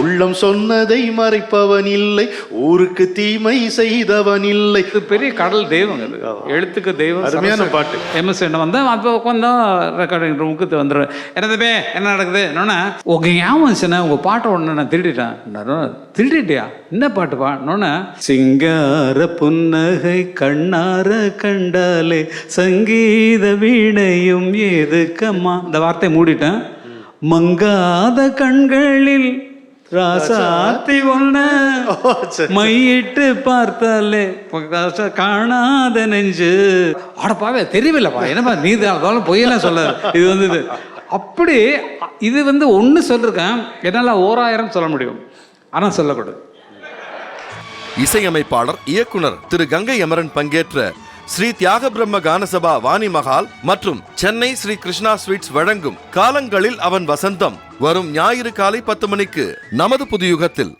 உள்ளம் சொன்னதை மறைப்பவன் இல்லை ஊருக்கு தீமை செய்தவன் இல்லை இது பெரிய கடல் தெய்வம் இது. எழுத்துக்கு தெய்வம் அருமையான. பாட்டு. எம்எஸ் என்ன வந்தேன் அப்போ உட்காந்தா ரெக்கார்டிங் ரூமுக்கு வந்துடுவேன் என்னதுமே என்ன நடக்குது? என்னன்னா உங்க ஞாபகம் வந்துச்சுன்னா உங்க பாட்டை ஒன்று நான் திருடிட்டேன். நான் திருடிட்டியா? என்ன பாட்டு பாடணுன்னு சிங்கார புன்னகை கண்ணார கண்டாலே சங்கீத வீணையும் ஏதுக்கம்மா. இந்த வார்த்தையை மூடிட்டேன். மங்காத கண்களில் ராசாத்தி ஒன்ன. மையிட்டு பார்த்தாலே காணாத நெஞ்சு. அடப்பாவே தெரியவில்லப்பா. என்னப்பா நீ தான் பொய்யெல்லாம் சொல்ல இது வந்து இது. அப்படி இது வந்து ஒன்று சொல்லிருக்கேன். என்னால் ஓராயிரம் சொல்ல முடியும். ஆனால் சொல்லக்கூடாது. இசையமைப்பாளர் இயக்குனர் திரு கங்கை அமரன் பங்கேற்ற ஸ்ரீ தியாக பிரம்ம கானசபா வாணி மகால் மற்றும் சென்னை ஸ்ரீ கிருஷ்ணா ஸ்வீட்ஸ் வழங்கும் காலங்களில் அவன் வசந்தம் வரும் ஞாயிறு காலை பத்து மணிக்கு நமது புது யுகத்தில்